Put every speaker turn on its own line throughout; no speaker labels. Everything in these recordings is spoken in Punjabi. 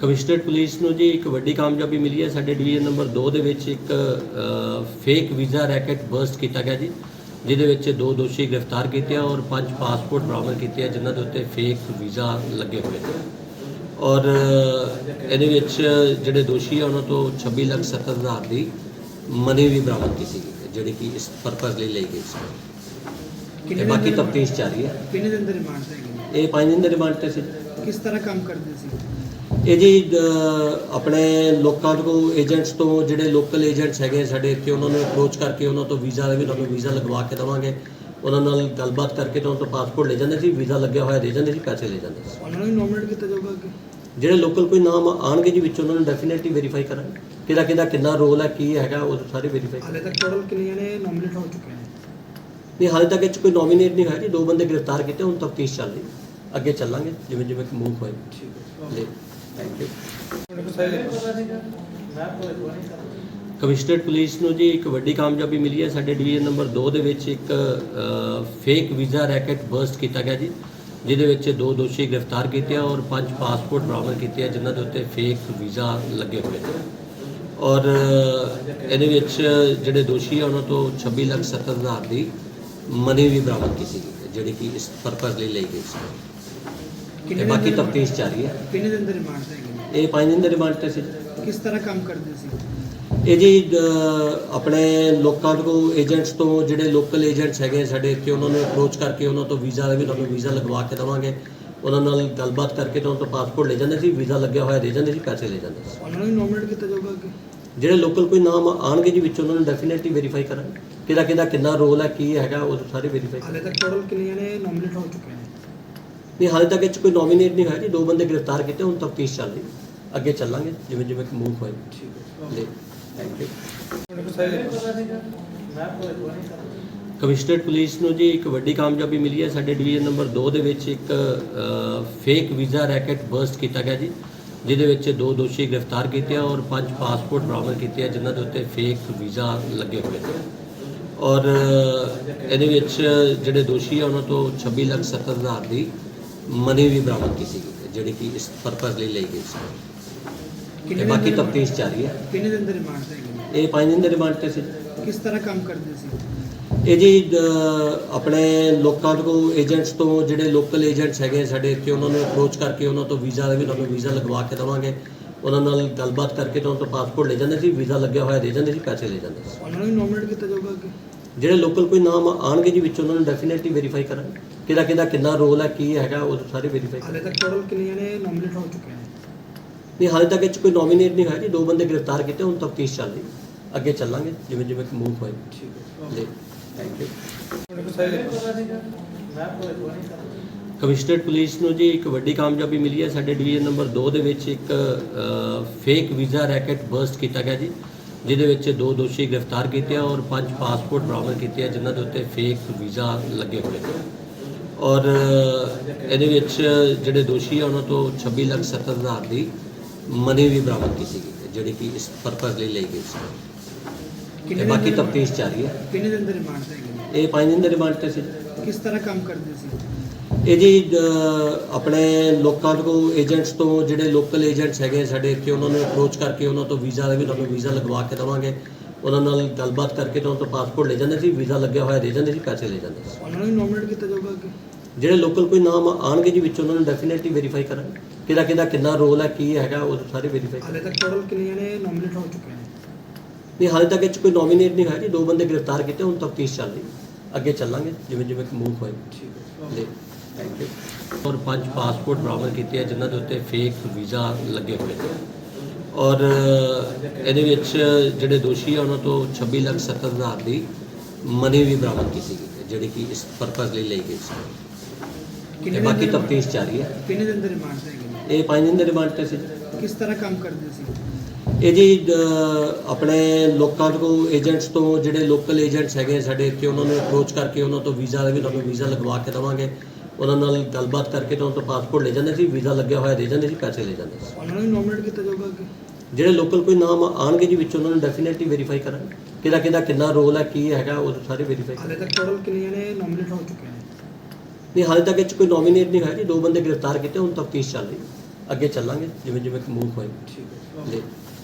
ਕਮਿਸ਼ਨਰੇਟ ਪੁਲਿਸ ਨੂੰ ਜੀ ਇੱਕ ਵੱਡੀ ਕਾਮਯਾਬੀ ਮਿਲੀ ਹੈ। ਸਾਡੇ ਡਿਵੀਜ਼ਨ ਨੰਬਰ 2 ਦੇ ਵਿੱਚ ਇੱਕ ਫੇਕ ਵੀਜ਼ਾ ਰੈਕਟ ਬਰਸਟ ਕੀਤਾ ਗਿਆ ਜੀ, ਜਿਹਦੇ ਵਿੱਚ ਦੋ ਦੋਸ਼ੀ ਗ੍ਰਿਫਤਾਰ ਕੀਤੇ ਔਰ ਪੰਜ ਪਾਸਪੋਰਟ ਬਰਾਮਦ ਕੀਤੇ ਆ, ਜਿਨ੍ਹਾਂ ਦੇ ਉੱਤੇ ਫੇਕ ਵੀਜ਼ਾ ਲੱਗੇ ਹੋਏ ਨੇ। ਔਰ ਇਹਦੇ ਵਿੱਚ ਜਿਹੜੇ ਦੋਸ਼ੀ ਆ, ਉਹਨਾਂ ਤੋਂ 26 ਲੱਖ 70 ਹਜ਼ਾਰ ਦੀ ਮਨੀ ਵੀ ਬਰਾਮਦ ਕੀਤੀ ਗਈ ਜਿਹੜੀ ਕਿ ਇਸ ਪਰਪਸ ਲਈ ਲਈ ਗਈ ਸੀ। ਤੇ ਬਾਕੀ ਤਫਤੀਸ਼ ਜਾਰੀ ਹੈ।
ਕਿੰਨੇ ਦਿਨ ਦੇ ਰਿਮਾਂਡ ਤੇ ਹੈਗੇ?
ਇਹ 5 ਦਿਨ ਦੇ ਰਿਮਾਂਡ ਤੇ ਸੀ।
ਕਿਸ ਤਰ੍ਹਾਂ ਕੰਮ ਕਰਦੇ ਸੀ?
ਇਹ ਜੀ ਅਹ, ਆਪਣੇ ਲੋਕਾਂ ਤੋਂ ਏਜੰਟਸ ਤੋਂ ਜਿਹੜੇ ਲੋਕਲ ਏਜੰਟਸ ਹੈਗੇ ਸਾਡੇ ਇੱਥੇ ਉਹਨਾਂ ਨੂੰ ਅਪਰੋਚ ਕਰਕੇ ਉਹਨਾਂ ਤੋਂ ਵੀਜ਼ਾ ਵੀ ਤੁਹਾਨੂੰ ਵੀਜ਼ਾ ਲਗਵਾ ਕੇ ਦੇਵਾਂਗੇ। ਉਹਨਾਂ ਨਾਲ ਗੱਲਬਾਤ ਕਰਕੇ ਤਾਂ ਉਹਨਾਂ ਤੋਂ ਪਾਸਪੋਰਟ ਲੈ ਜਾਂਦੇ ਸੀ ਵੀਜ਼ਾ ਲੱਗਿਆ ਹੋਇਆ ਦੇ ਜਾਂਦੇ ਸੀ ਪੈਸੇ ਲੈ ਜਾਂਦੇ ਸੀ।
ਉਹਨਾਂ ਨੂੰ ਨੋਮੀਨੇਟ ਕੀਤਾ ਜਾਊਗਾ ਅੱਗੇ?
ਜਿਹੜੇ ਲੋਕਲ ਕੋਈ ਨਾਮ ਆਣਗੇ ਜੀ ਵਿੱਚ ਉਹਨਾਂ ਨੂੰ ਡੈਫੀਨਿਟਲੀ ਵੈਰੀਫਾਈ ਕਰਾਂਗੇ। ਕਿਹਦਾ ਕਿਹਦਾ ਕਿੰਨਾ ਰੋਲ ਹੈ ਕੀ ਹੈਗਾ ਉਹ ਸਾਰੇ ਵੈਰੀਫਾਈ
ਹਾਲੇ ਤੱਕ ਟੋਟਲ ਕਿੰਨੀਆਂ ਨੇ ਨੋਮੀਨੇਟ ਹੋ ਚੁੱਕੇ ਨੇ?
ਨਹੀਂ ਹਾਲੇ ਤੱਕ ਇਹ 'ਚ ਕੋਈ ਨੋਮੀਨੇਟ ਨਹੀਂ ਹੋਇਆ ਜੀ। ਦੋ ਬੰਦੇ ਗ੍ਰਿਫਤਾਰ ਕੀਤੇ ਹੁਣ ਤਫਤੀਸ਼ ਚੱਲ ਰਹੀ ਹੈ। ਅੱਗੇ ਚੱਲਾਂਗੇ ਜਿਵੇਂ ਜਿਵੇਂ ਮੂਵ ਹੋਏ। ਜੀ। ਥੈਂਕ ਯੂ ਕਮਿਸ਼ਨਰੇਟ ਪੁਲਿਸ ਨੂੰ ਜੀ ਇੱਕ ਵੱਡੀ ਕਾਮਯਾਬੀ ਮਿਲੀ ਹੈ। ਸਾਡੇ ਡਿਵੀਜ਼ਨ ਨੰਬਰ 2 ਦੇ ਵਿੱਚ ਇੱਕ ਫੇਕ ਵੀਜ਼ਾ ਰੈਕਟ ਬਰਸਟ ਕੀਤਾ ਗਿਆ ਜੀ ਜਿਹਦੇ ਵਿੱਚ ਦੋ ਦੋਸ਼ੀ ਗ੍ਰਿਫਤਾਰ ਕੀਤੇ ਆ ਔਰ ਪੰਜ ਪਾਸਪੋਰਟ ਬਰਾਮਦ ਕੀਤੇ ਆ ਜਿਨ੍ਹਾਂ ਦੇ ਉੱਤੇ ਫੇਕ ਵੀਜ਼ਾ ਲੱਗੇ ਹੋਏ ਨੇ। ਔਰ ਇਹਦੇ ਵਿੱਚ ਜਿਹੜੇ ਦੋਸ਼ੀ ਆ ਉਹਨਾਂ ਤੋਂ 26 ਲੱਖ 70 ਹਜ਼ਾਰ ਦੀ ਮਨੀ ਵੀ ਬਰਾਮਦ ਕੀਤੀ ਗਈ ਹੈ ਜਿਹੜੀ ਕਿ ਇਸ ਪਰਪਸ ਲਈ ਲਈ ਗਈ ਸੀ। ਤੇ
ਕਿੰਨੇ
ਬਾਕੀ
ਦੇ
ਤਫਤੀਸ਼ ਜਾਰੀ ਹੈ।
ਕਿੰਨੇ ਦਿਨ ਦੇ ਰਿਮਾਂਡ ਤੇ ਹੈਗੇ?
ਇਹ 5 ਦਿਨ ਦੇ ਰਿਮਾਂਡ ਤੇ ਸੀ।
ਕਿਸ ਤਰ੍ਹਾਂ ਕੰਮ ਕਰਦੇ ਸੀ?
ਇਹ ਜੀ ਅਹ, ਆਪਣੇ ਲੋਕਾਂ ਤੋਂ ਏਜੰਟਸ ਤੋਂ ਜਿਹੜੇ ਲੋਕਲ ਏਜੰਟਸ ਹੈਗੇ ਸਾਡੇ ਇੱਥੇ ਉਹਨਾਂ ਨੂੰ ਅਪਰੋਚ ਕਰਕੇ ਉਹਨਾਂ ਤੋਂ ਵੀਜ਼ਾ ਵੀ ਤੁਹਾਨੂੰ ਵੀਜ਼ਾ ਲਗਵਾ ਕੇ ਦੇਵਾਂਗੇ। ਉਹਨਾਂ ਨਾਲ ਗੱਲਬਾਤ ਕਰਕੇ ਤਾਂ ਉਹਨਾਂ ਤੋਂ ਪਾਸਪੋਰਟ ਲੈ ਜਾਂਦੇ ਸੀ ਵੀਜ਼ਾ ਲੱਗਿਆ ਹੋਇਆ ਦੇ ਜਾਂਦੇ ਸੀ ਪੈਸੇ ਲੈ ਜਾਂਦੇ ਸੀ।
ਉਹਨਾਂ ਨੂੰ ਨੋਮੀਨੇਟ ਕੀਤਾ ਜਾਊਗਾ ਅੱਗੇ?
ਜਿਹੜੇ ਲੋਕਲ ਕੋਈ ਨਾਮ ਆਣਗੇ ਜੀ ਵਿੱਚ ਉਹਨਾਂ ਨੂੰ ਡੈਫੀਨਿਟਲੀ ਵੈਰੀਫਾਈ ਕਰਾਂਗੇ। ਕਿਹਦਾ ਕਿਹਦਾ ਕਿੰਨਾ ਰੋਲ ਹੈ ਕੀ ਹੈਗਾ ਉਹ ਸਾਰੇ ਵੈਰੀਫਾਈ
ਹਾਲੇ ਤੱਕ ਟੋਟਲ ਕਿੰਨੀਆਂ ਨੇ ਨੋਮੀਨੇਟ ਹੋ ਚੁੱਕੇ ਨੇ?
ਨਹੀਂ ਹਾਲੇ ਤੱਕ ਇਹ 'ਚ ਕੋਈ ਨੋਮੀਨੇਟ ਨਹੀਂ ਹੋਇਆ ਜੀ ਦੋ ਬੰਦੇ ਗ੍ਰਿਫਤਾਰ ਕੀਤੇ ਹੁਣ ਤਫਤੀਸ਼ ਚੱਲ ਰਹੀ ਹੈ। ਅੱਗੇ ਚੱਲਾਂਗੇ ਜਿਵੇਂ ਜਿਵੇਂ ਮੂਵ ਹੋਏ। ਜੀ ਥੈਂਕ ਯੂ ਕਮਿਸ਼ਨਰੇਟ ਪੁਲਿਸ ਨੂੰ ਜੀ ਇੱਕ ਵੱਡੀ ਕਾਮਯਾਬੀ ਮਿਲੀ ਹੈ ਸਾਡੇ ਡਿਵੀਜ਼ਨ ਨੰਬਰ 2 ਦੇ ਵਿੱਚ ਇੱਕ ਫੇਕ ਵੀਜ਼ਾ ਰੈਕਟ ਬਰਸਟ ਕੀਤਾ ਗਿਆ ਜੀ ਜਿਹਦੇ ਵਿੱਚ ਦੋ ਦੋਸ਼ੀ ਗ੍ਰਿਫਤਾਰ ਕੀਤੇ ਆ ਔਰ ਪੰਜ ਪਾਸਪੋਰਟ ਬਰਾਮਦ ਕੀਤੇ ਆ ਜਿਨ੍ਹਾਂ ਦੇ ਉੱਤੇ ਫੇਕ ਵੀਜ਼ਾ ਲੱਗੇ ਹੋਏ ਨੇ। ਔਰ ਇਹਦੇ ਵਿੱਚ ਜਿਹੜੇ ਦੋਸ਼ੀ ਆ ਉਹਨਾਂ ਤੋਂ 26 ਲੱਖ 70 ਹਜ਼ਾਰ ਦੀ ਮਨੀ ਵੀ ਬਰਾਮਦ ਕੀਤੀ ਗਈ ਹੈ ਜਿਹੜੀ ਕਿ ਇਸ ਪਰਪਸ ਲਈ ਲਈ ਗਈ ਸੀ। ਤੇ
ਕਿੰਨੇ
ਬਾਕੀ
ਦੇ
ਤਫਤੀਸ਼ ਜਾਰੀ ਹੈ।
ਕਿੰਨੇ ਦਿਨ ਦੇ ਰਿਮਾਂਡ ਤੇ?
ਇਹ 5 ਦਿਨ ਦੇ ਰਿਮਾਂਡ ਤੇ ਸੀ।
ਕਿਸ ਤਰ੍ਹਾਂ ਕੰਮ ਕਰਦੇ ਸੀ?
ਇਹ ਜੀ ਆਪਣੇ ਲੋਕਾਂ ਤੋਂ ਏਜੰਟਸ ਤੋਂ ਜਿਹੜੇ ਲੋਕਲ ਏਜੰਟਸ ਹੈਗੇ ਸਾਡੇ ਇੱਥੇ ਉਹਨਾਂ ਨੂੰ ਅਪਰੋਚ ਕਰਕੇ ਉਹਨਾਂ ਤੋਂ ਵੀਜ਼ਾ ਵੀ ਤੁਹਾਨੂੰ ਵੀਜ਼ਾ ਲਗਵਾ ਕੇ ਦੇਵਾਂਗੇ। ਉਹਨਾਂ ਨਾਲ ਗੱਲਬਾਤ ਕਰਕੇ ਤਾਂ ਉਹਨਾਂ ਤੋਂ ਪਾਸਪੋਰਟ ਲੈ ਜਾਂਦੇ ਸੀ ਵੀਜ਼ਾ ਲੱਗਿਆ ਹੋਇਆ ਦੇ ਜਾਂਦੇ ਸੀ ਪੈਸੇ ਲੈ ਜਾਂਦੇ ਸੀ।
ਉਹਨਾਂ ਨੂੰ ਨੋਮੀਨੇਟ ਕੀਤਾ ਜਾਊਗਾ ਅੱਗੇ?
ਜਿਹੜੇ ਲੋਕਲ ਕੋਈ ਨਾਮ ਆਣਗੇ ਜੀ ਵਿੱਚ ਉਹਨਾਂ ਨੂੰ ਡੈਫੀਨਿਟਲੀ ਵੈਰੀਫਾਈ ਕਰਾਂਗੇ। ਕਿਹਦਾ ਕਿਹਦਾ ਕਿੰਨਾ ਰੋਲ ਹੈ ਕੀ ਹੈਗਾ ਉਹ ਸਾਰੇ ਵੈਰੀਫਾਈ
ਹਾਲੇ ਤੱਕ ਟੋਟਲ ਕਿੰਨੀਆਂ ਨੇ ਨੋਮੀਨੇਟ ਹੋ ਚੁੱਕੇ ਨੇ?
ਨਹੀਂ ਹਾਲੇ ਤੱਕ ਇਹ 'ਚ ਕੋਈ ਨੋਮੀਨੇਟ ਨਹੀਂ ਹੋਇਆ ਜੀ। ਦੋ ਬੰਦੇ ਗ੍ਰਿਫਤਾਰ ਕੀਤੇ ਹੁਣ ਤਫਤੀਸ਼ ਚੱਲ ਰਹੀ ਹੈ। ਅੱਗੇ ਚੱਲਾਂਗੇ ਜਿਵੇਂ ਜਿਵੇਂ ਮੂਵ ਹੋਏ। ਜੀ। ਥੈਂਕ ਯੂ ਕਮਿਸ਼ਨਰੇਟ ਪੁਲਿਸ ਨੂੰ ਜੀ ਇੱਕ ਵੱਡੀ ਕਾਮਯਾਬੀ ਮਿਲੀ ਹੈ। ਸਾਡੇ ਡਿਵੀਜ਼ਨ ਨੰਬਰ 2 ਦੇ ਵਿੱਚ ਇੱਕ ਫੇਕ ਵੀਜ਼ਾ ਰੈਕਟ ਬਰਸਟ ਕੀਤਾ ਗਿਆ ਜੀ ਜਿਹਦੇ ਵਿੱਚ ਦੋ ਦੋਸ਼ੀ ਗ੍ਰਿਫਤਾਰ ਕੀਤੇ ਆ ਔਰ ਪੰਜ ਪਾਸਪੋਰਟ ਬਰਾਮਦ ਕੀਤੇ ਆ ਜਿਨ੍ਹਾਂ ਦੇ ਉੱਤੇ ਫੇਕ ਵੀਜ਼ਾ ਲੱਗੇ ਹੋਏ ਨੇ। ਔਰ ਇਹਦੇ ਵਿੱਚ ਜਿਹੜੇ ਦੋਸ਼ੀ ਆ ਉਹਨਾਂ ਤੋਂ 26 ਲੱਖ 70 ਹਜ਼ਾਰ ਦੀ ਮਨੀ ਵੀ ਬਰਾਮਦ ਕੀਤੀ ਗਈ ਹੈ ਜਿਹੜੀ ਕਿ ਇਸ ਪਰਪਸ ਲਈ ਲਈ ਗਈ ਸੀ। ਤੇ
ਕਿੰਨੇ
ਬਾਕੀ ਤਫਤੀਸ਼ ਜਾਰੀ ਹੈ।
ਕਿੰਨੇ ਦਿਨ ਦੇ ਰਿਮਾਂਡ ਤੇ?
ਇਹ 5 ਦਿਨ ਦੇ ਰਿਮਾਂਡ ਤੇ ਸੀ।
ਕਿਸ ਤਰ੍ਹਾਂ ਕੰਮ ਕਰਦੇ ਸੀ?
ਇਹ ਜੀ ਆਪਣੇ ਲੋਕਾਂ ਤੋਂ ਏਜੰਟਸ ਤੋਂ ਜਿਹੜੇ ਲੋਕਲ ਏਜੰਟਸ ਹੈਗੇ ਸਾਡੇ ਇੱਥੇ ਉਹਨਾਂ ਨੂੰ ਅਪਰੋਚ ਕਰਕੇ ਉਹਨਾਂ ਤੋਂ ਵੀਜ਼ਾ ਵੀ ਤੁਹਾਨੂੰ ਵੀਜ਼ਾ ਲਗਵਾ ਕੇ ਦੇਵਾਂਗੇ। ਉਹਨਾਂ ਨਾਲ ਗੱਲਬਾਤ ਕਰਕੇ ਤਾਂ ਤੋਂ ਪਾਸਪੋਰਟ ਲੈ ਜਾਂਦੇ ਸੀ ਵੀਜ਼ਾ ਲੱਗਿਆ ਹੋਇਆ ਦੇ ਜਾਂਦੇ ਸੀ ਪੈਸੇ ਲੈ ਜਾਂਦੇ ਸੀ।
ਉਹਨਾਂ ਨੂੰ ਨੋਮੀਨੇਟ ਕੀਤਾ ਜਾਊਗਾ ਅੱਗੇ?
ਜਿਹੜੇ ਲੋਕਲ ਕੋਈ ਨਾਮ ਆਣਗੇ ਜੀ ਵਿੱਚ ਉਹਨਾਂ ਨੂੰ ਡੈਫੀਨਿਟਲੀ ਵੈਰੀਫਾਈ ਕਰਾਂਗੇ। ਕਿਹਦਾ ਕਿਹਦਾ ਕਿੰਨਾ ਰੋਲ ਹੈ ਕੀ ਹੈਗਾ ਉਹ ਸਾਰੇ ਵੈਰੀਫਾਈ
ਹਾਲੇ ਤੱਕ ਟੋਟਲ ਕਿੰਨੀਆਂ ਨੇ ਨੋਮੀਨੇਟ ਹੋ ਚੁੱਕੇ ਨੇ?
ਨਹੀਂ ਹਾਲੇ ਤੱਕ ਇਹ ਕੋਈ ਨੋਮੀਨੇਟ ਨਹੀਂ ਹੋਇਆ ਜੀ। ਦੋ ਬੰਦੇ ਗ੍ਰਿਫਤਾਰ ਕੀਤੇ ਹੁਣ ਤਫਤੀਸ਼ ਚੱਲ ਰਹੀ। ਹੈ। ਅੱਗੇ ਚੱਲਾਂਗੇ ਜਿਵੇਂ ਜਿਵੇਂ ਮੂਵ ਹੋਏ। ਜੀ ਥੈਂਕ ਯੂ ਔਰ ਪੰਜ ਪਾਸਪੋਰਟ ਬਰਾਮਦ ਕੀਤੇ ਆ ਜਿਨ੍ਹਾਂ ਦੇ ਉੱਤੇ ਫੇਕ ਵੀਜ਼ਾ ਲੱਗੇ ਹੋਏ ਨੇ। ਔਰ ਇਹਦੇ ਵਿੱਚ ਜਿਹੜੇ ਦੋਸ਼ੀ ਆ ਉਹਨਾਂ ਤੋਂ 26 ਲੱਖ 70 ਹਜ਼ਾਰ ਦੀ ਮਨੀ ਵੀ ਬਰਾਮਦ ਕੀਤੀ ਗਈ ਹੈ ਜਿਹੜੀ ਕਿ ਇਸ ਪਰਪਸ ਲਈ ਲਈ ਗਈ ਸੀ। ਤੇ
ਕਿੰਨੇ
ਬਾਕੀ ਤਫਤੀਸ਼ ਜਾਰੀ ਹੈ।
ਕਿੰਨੇ ਦਿਨ ਦੇ ਰਿਮਾਂਡ ਤੇ?
ਇਹ 5 ਦਿਨ ਦੇ ਰਿਮਾਂਡ ਤੇ ਸੀ।
ਕਿਸ ਤਰ੍ਹਾਂ ਕੰਮ ਕਰਦੇ ਸੀ?
ਇਹ ਜੀ ਆਪਣੇ ਲੋਕਾਂ ਤੋਂ ਏਜੰਟਸ ਤੋਂ ਜਿਹੜੇ ਲੋਕਲ ਏਜੰਟਸ ਹੈਗੇ ਸਾਡੇ ਇੱਥੇ ਉਹਨਾਂ ਨੂੰ ਅਪਰੋਚ ਕਰਕੇ ਉਹਨਾਂ ਤੋਂ ਵੀਜ਼ਾ ਵੀ ਤੁਹਾਨੂੰ ਵੀਜ਼ਾ ਲਗਵਾ ਕੇ ਦੇਵਾਂਗੇ। ਉਹਨਾਂ ਨਾਲ ਗੱਲਬਾਤ ਕਰਕੇ ਤਾਂ ਉਹਨਾਂ ਤੋਂ ਪਾਸਪੋਰਟ ਲੈ ਜਾਂਦੇ ਸੀ ਵੀਜ਼ਾ ਲੱਗਿਆ ਹੋਇਆ ਦੇ ਜਾਂਦੇ ਸੀ ਪੈਸੇ ਲੈ ਜਾਂਦੇ ਸੀ।
ਉਹਨਾਂ ਨੂੰ ਨੋਮੀਨੇਟ ਕੀਤਾ ਜਾਊਗਾ ਅੱਗੇ?
ਜਿਹੜੇ ਲੋਕਲ ਕੋਈ ਨਾਮ ਆਣਗੇ ਜੀ ਵਿੱਚ ਉਹਨਾਂ ਨੂੰ ਡੈਫੀਨਿਟਲੀ ਵੈਰੀਫਾਈ ਕਰਾਂਗੇ। ਕਿਹਦਾ ਕਿਹਦਾ ਕਿੰਨਾ ਰੋਲ ਹੈ ਕੀ ਹੈਗਾ ਉਹ ਸਾਰੇ ਵੈਰੀਫਾਈ
ਹਾਲੇ ਤੱਕ ਟੋਟਲ ਕਿੰਨੀਆਂ ਨੇ ਨੋਮੀਨੇਟ ਹੋ ਚੁੱਕੇ ਨੇ?
ਨਹੀਂ ਹਾਲੇ ਤੱਕ ਇਹ 'ਚ ਕੋਈ ਨੋਮੀਨੇਟ ਨਹੀਂ ਹੋਇਆ ਜੀ। ਦੋ ਬੰਦੇ ਗ੍ਰਿਫਤਾਰ ਕੀਤੇ ਹੁਣ ਤਫਤੀਸ਼ ਚੱਲ ਰਹੀ ਹੈ। ਅੱਗੇ ਚੱਲਾਂਗੇ ਜਿਵੇਂ ਜਿਵੇਂ ਮੂਵ ਹੋਏ
ਠੀਕ ਹੈ।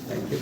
Thank you